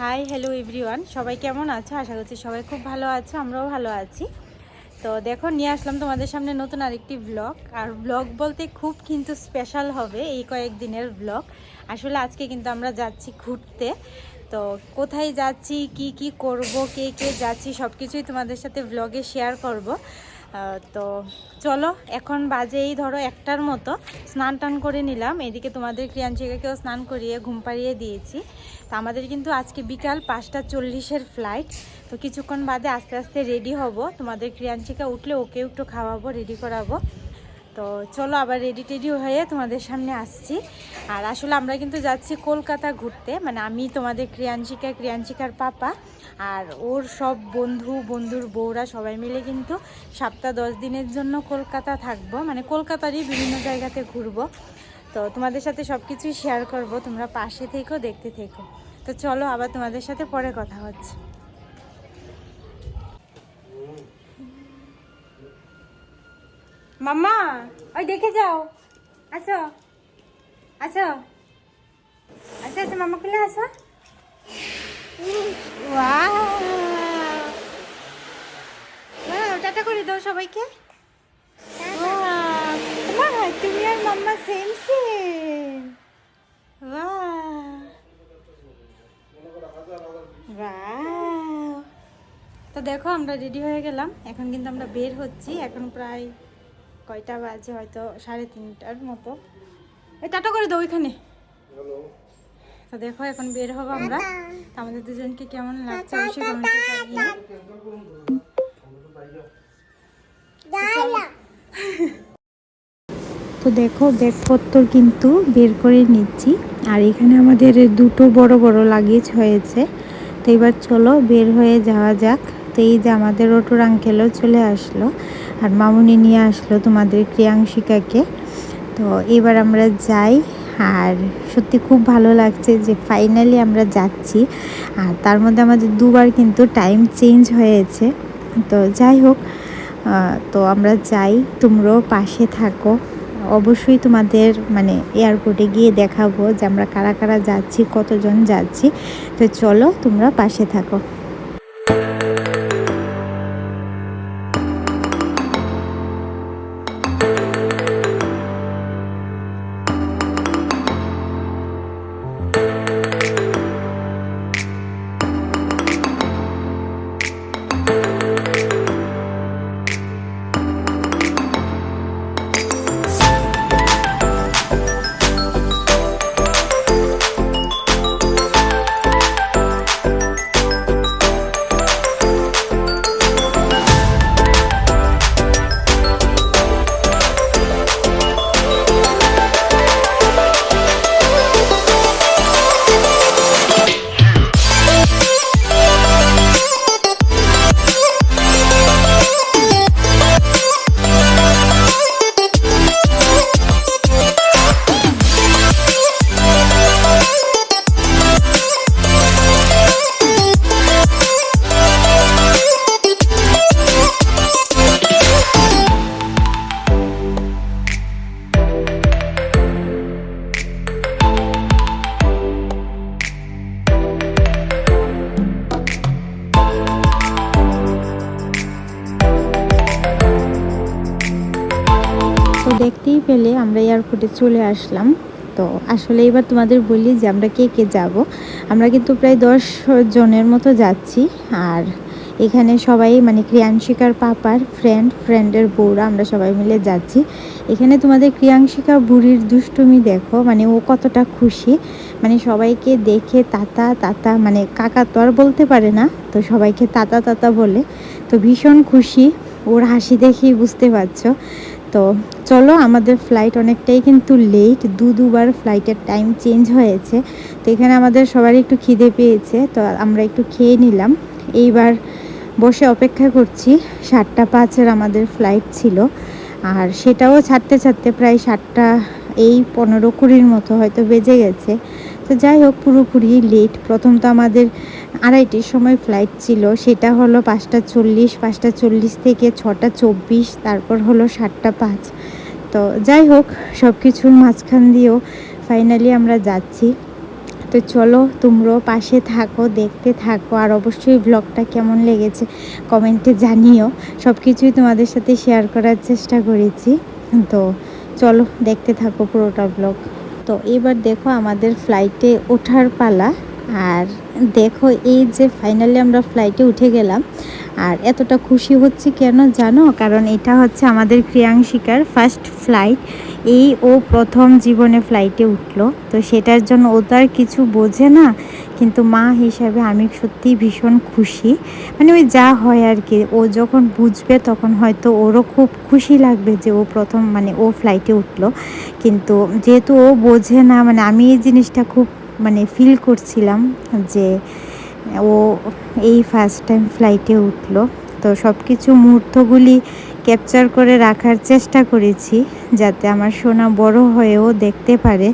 Hi hello everyone সবাই কেমন আছো? আশা করছি সবাই খুব ভালো আছো, আমরাও ভালো আছি। তো দেখো, নিয়ে আসলাম তোমাদের সামনে নতুন আরেকটি ব্লগ আর ব্লগ বলতে খুব কিন্তু স্পেশাল হবে এই কয়েকদিনের ব্লগ আসলে আজকে কিন্তু আমরা যাচ্ছি ঘুরতে। তো কোথায় যাচ্ছি, কি কি করব, কে কে যাচ্ছি সব কিছুই তোমাদের সাথে ব্লগে শেয়ার করব। তো চলো, এখন বাজে এই ধরো একটার মতো। স্নান টান করে নিলাম। এদিকে তোমাদের ক্রিয়াঞ্চিকাকেও স্নান করিয়ে ঘুম পাড়িয়ে দিয়েছি। তো আমাদের কিন্তু আজকে বিকাল পাঁচটা চল্লিশের ফ্লাইট তো কিছুক্ষণ বাদে আস্তে আস্তে রেডি হব। তোমাদের ক্রিয়াঞ্চিকা উঠলে ওকেও একটু খাওয়াবো রেডি করাবো। তো চলো আবার রেডি টেডি হয়ে তোমাদের সামনে আসছি। আর আসলে আমরা কিন্তু যাচ্ছি কলকাতা ঘুরতে মানে আমি তোমাদের ক্রিয়াঞ্চিকা ক্রিয়াঞ্চিকার পাপা, আর ওর সব বন্ধু, বন্ধুর বউরা সবাই মিলে কিন্তু সপ্তাহ দশ দিনের জন্য কলকাতা থাকব মানে কলকাতারই বিভিন্ন জায়গাতে ঘুরবো। তো তোমাদের সাথে সব কিছুই শেয়ার করব, তোমরা পাশে থেকো, দেখতে থেকো। তো চলো আবার তোমাদের সাথে পরে কথা হচ্ছে। মাম্মা ওই দেখে যাও। আসো। আসো। আচ্ছা আচ্ছা মামা খুলে আসো। টাটা করে দাও সবাইকে। তুমি আর মাম্মা সেম সেম তো দেখো আমরা রেডি হয়ে গেলাম। এখন কিন্তু আমরা বের হচ্ছি। এখন প্রায় কয়টা বাজে হয়তো সাড়ে তিনটার মতো। এই টাটা করে দাও ওইখানে। তো দেখো এখন বের হব আমরা। তো আমাদের দুজনকে কেমন লাগছে অবশ্যই কমেন্টে জানিও। তো দেখো ব্যাগপত্র কিন্তু বের করে নিচ্ছি। আর এখানে আমাদের দুটো বড় বড় লাগেজ হয়েছে। তো এবার চলো বের হয়ে যাওয়া যাক। তো এই যে আমাদের অটোর আঙ্কেলও চলে আসলো আর মামুনি নিয়ে আসলো তোমাদের ক্রিয়াংশিকাকে। তো এবার আমরা যাই আর সত্যি খুব ভালো লাগছে যে ফাইনালি আমরা যাচ্ছি আর তার মধ্যে আমাদের দুবার কিন্তু টাইম চেঞ্জ হয়েছে। তো যাই হোক তো আমরা যাই, তোমরাও পাশে থাকো। অবশ্যই তোমাদের মানে এয়ারপোর্টে গিয়ে দেখাবো যে আমরা কারা কারা যাচ্ছি, কতজন যাচ্ছি। তো চলো তোমরা পাশে থাকো। দেখতেই পেলে আমরা এয়ারপোর্টে চলে আসলাম। তো আসলে এবার তোমাদের বলি যে আমরা কে কে যাব। আমরা কিন্তু প্রায় দশ জনের মতো যাচ্ছি। আর এখানে সবাই মানে ক্রিয়াংশিকার পাপার ফ্রেন্ড ফ্রেন্ডের বউরা আমরা সবাই মিলে যাচ্ছি। এখানে তোমাদের ক্রিয়াংশিকা বুড়ির দুষ্টুমি দেখো মানে ও কতটা খুশি। মানে সবাইকে দেখে তাতা তাতা মানে কাকা তো আর বলতে পারে না, তো সবাইকে তাতা তাতা বলে। তো ভীষণ খুশি, ওর হাসি দেখেই বুঝতে পারছ। তো চলো, আমাদের ফ্লাইট অনেকটাই কিন্তু লেট দু দুবার ফ্লাইটের টাইম চেঞ্জ হয়েছে। তো এখানে আমাদের সবারই একটু খিদে পেয়েছে, তো আমরা একটু খেয়ে নিলাম। এইবার বসে অপেক্ষা করছি, সাতটা পাঁচের আমাদের ফ্লাইট ছিল। আর সেটাও ছাড়তে ছাড়তে প্রায় সাতটা এই পনেরো কুড়ির মতো হয়তো বেজে গেছে। তো যাই হোক, পুরোপুরি লেট প্রথম তো আমাদের আড়াইটির সময় ফ্লাইট ছিল, সেটা হলো পাঁচটা চল্লিশ পাঁচটা চল্লিশ থেকে ছটা চব্বিশ, তারপর হলো সাতটা পাঁচ। তো যাই হোক সব কিছুর মাঝখান দিয়েও ফাইনালি আমরা যাচ্ছি। তো চলো, তোমরাও পাশে থাকো, দেখতে থাকো, আর অবশ্যই ব্লগটা কেমন লেগেছে কমেন্টে জানিও। সব কিছুই তোমাদের সাথে শেয়ার করার চেষ্টা করেছি। তো চলো, দেখতে থাকো পুরোটা ব্লগ তো এবার দেখো আমাদের ফ্লাইটে ওঠার পালা। আর দেখো এই যে ফাইনালি আমরা ফ্লাইটে উঠে গেলাম। আর এতটা খুশি হচ্ছে কেন জানো? কারণ এটা হচ্ছে আমাদের ক্রিয়াংশিকার ফার্স্ট ফ্লাইট এই ও প্রথম জীবনে ফ্লাইটে উঠল। তো সেটার জন্য ও তো আর কিছু বোঝে না কিন্তু মা হিসাবে আমি সত্যিই ভীষণ খুশি। মানে ওই যা হয় আর কি, ও যখন বুঝবে তখন হয়তো ওরও খুব খুশি লাগবে যে ও প্রথম মানে ও ফ্লাইটে উঠল। কিন্তু যেহেতু ও বোঝে না মানে আমি এই জিনিসটা খুব মানে ফিল করছিলাম যে ও এই ফার্স্ট টাইম ফ্লাইটে উঠল। তো সব কিছু মুহূর্তগুলি ক্যাপচার করে রাখার চেষ্টা করেছি যাতে আমার সোনা বড় হয়েও দেখতে পারে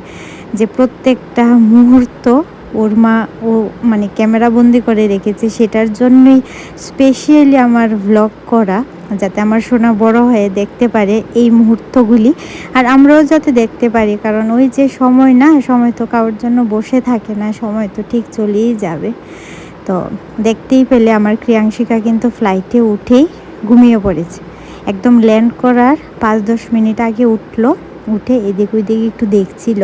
যে প্রত্যেকটা মুহূর্ত ওর মা, ও মানে ক্যামেরা বন্দি করে রেখেছে, সেটার জন্যই স্পেশালি আমার ভ্লগ করা, যাতে আমার সোনা বড় হয়ে দেখতে পারে এই মুহূর্তগুলি। আর আমরাও যাতে দেখতে পারি, কারণ ওই যে সময় না, সময় তো কারোর জন্য বসে থাকে না, সময় তো ঠিক চলেই যাবে। তো দেখতেই পেলে আমার ক্রিয়াংশিকা কিন্তু ফ্লাইটে উঠেই ঘুমিয়ে পড়েছে। একদম ল্যান্ড করার পাঁচ দশ মিনিট আগে উঠল। উঠে এদিক ওইদিক একটু দেখছিল,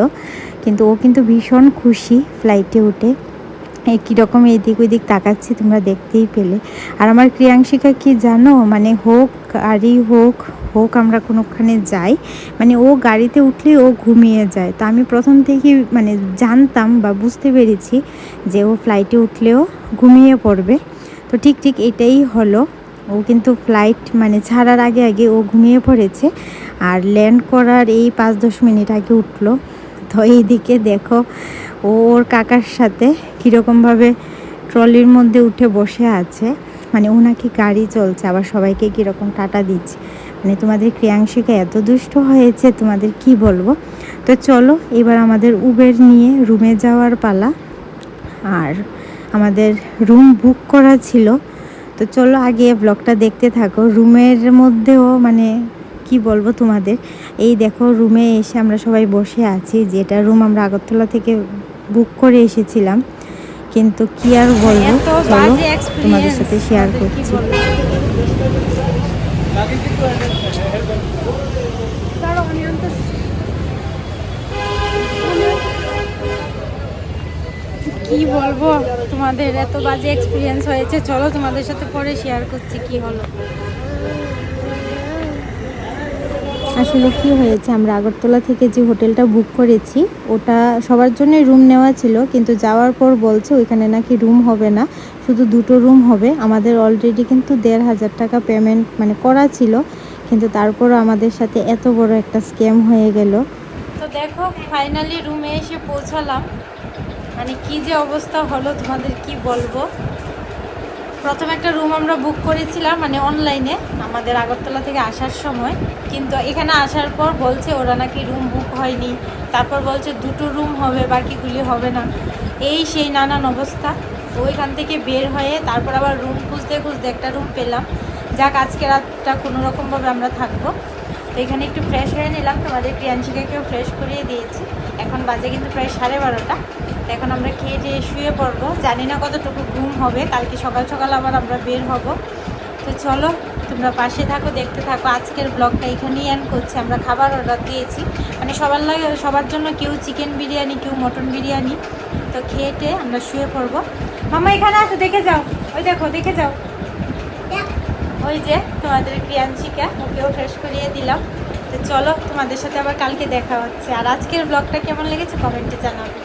কিন্তু ও কিন্তু ভীষণ খুশি ফ্লাইটে উঠে। কীরকম এদিক ওইদিক তাকাচ্ছি তোমরা দেখতেই পেলে। আর আমার ক্রিয়াংশিকা কি জানো? মানে হোক গাড়ি হোক হোক আমরা কোনোখানে যাই মানে ও গাড়িতে উঠলে ও ঘুমিয়ে যায়। তো আমি প্রথম থেকেই মানে জানতাম বা বুঝতে পেরেছি যে ও ফ্লাইটে উঠলেও ঘুমিয়ে পড়বে। তো ঠিক ঠিক এটাই হলো। ও কিন্তু ফ্লাইট মানে ছাড়ার আগে আগে ও ঘুমিয়ে পড়েছে আর ল্যান্ড করার এই পাঁচ দশ মিনিট আগে উঠল। তো এইদিকে দেখো ওর কাকার সাথে কীরকমভাবে ট্রলির মধ্যে উঠে বসে আছে। মানে ও নাকি গাড়ি চলছে, আবার সবাইকে কীরকম টাটা দিচ্ছে। মানে তোমাদের ক্রিয়াংশিকা এত দুষ্ট হয়েছে, তোমাদের কি বলব? তো চলো এবার আমাদের উবের নিয়ে রুমে যাওয়ার পালা। আর আমাদের রুম বুক করা ছিল। তো চলো আগে ব্লগটা দেখতে থাকো। রুমের মধ্যেও মানে কি বলব তোমাদের এই দেখো রুমে এসে আমরা সবাই বসে আছি যেটা রুম আমরা আগরতলা থেকে বুক করে এসেছিলাম। কিন্তু কি আর বলব চলো তোমাদের সাথে শেয়ার করছি। কি বলব? তোমাদের এত বাজে এক্সপিরিয়েন্স হয়েছে। চলো তোমাদের সাথে পরে শেয়ার করছি কি হলো। আসলে কি হয়েছে আমরা আগরতলা থেকে যে হোটেলটা বুক করেছি ওটা সবার জন্য রুম নেওয়া ছিল কিন্তু যাওয়ার পর বলছে ওইখানে নাকি রুম হবে না শুধু দুটো রুম হবে। আমাদের অলরেডি কিন্তু দেড় হাজার টাকা পেমেন্ট মানে করা ছিল কিন্তু তারপরও আমাদের সাথে এত বড় একটা স্ক্যাম হয়ে গেল। তো দেখো ফাইনালি রুমে এসে পৌঁছালাম। মানে কি যে অবস্থা হলো, তোমাদের কি বলব? প্রথম একটা রুম আমরা বুক করেছিলাম মানে অনলাইনে আমাদের আগরতলা থেকে আসার সময়। কিন্তু এখানে আসার পর বলছে ওরা নাকি রুম বুক হয়নি। তারপর বলছে দুটো রুম হবে, বাকিগুলি হবে না। এই সেই নানান অবস্থা। ওইখান থেকে বের হয়ে তারপর আবার রুম খুঁজতে খুঁজতে একটা রুম পেলাম। যাক, আজকে রাতটা কোনো রকমভাবে আমরা থাকব। তো এখানে একটু ফ্রেশ হয়ে নিলাম। তোমাদের প্রিয়াংশিকাকেও ফ্রেশ করিয়ে দিয়েছি। এখন বাজে কিন্তু প্রায় সাড়ে বারোটা। এখন আমরা খেয়ে দিয়ে শুয়ে পড়ব। জানি না কতটুকু ঘুম হবে, কালকে সকাল সকাল আবার আমরা বের হব। তো চলো, তোমরা পাশে থাকো, দেখতে থাকো। আজকের ব্লগটা এখানেই এন্ড করছি। আমরা খাবার অর্ডার দিয়েছি। মানে সবার লাগে, সবার জন্য কেউ চিকেন বিরিয়ানি, কেউ মটন বিরিয়ানি। তো খেয়েটে আমরা শুয়ে পড়ব। মামা, এখানে আসো, দেখে যাও। ওই দেখো, দেখে যাও। ওই যে তোমাদের প্রিয়াংশিকা ওকেও ফ্রেশ করিয়ে দিলাম। চলো তোমাদের সাথে আবার কালকে দেখা হচ্ছে। আর আজকের ব্লগটা কেমন লেগেছে কমেন্টে জানাবে।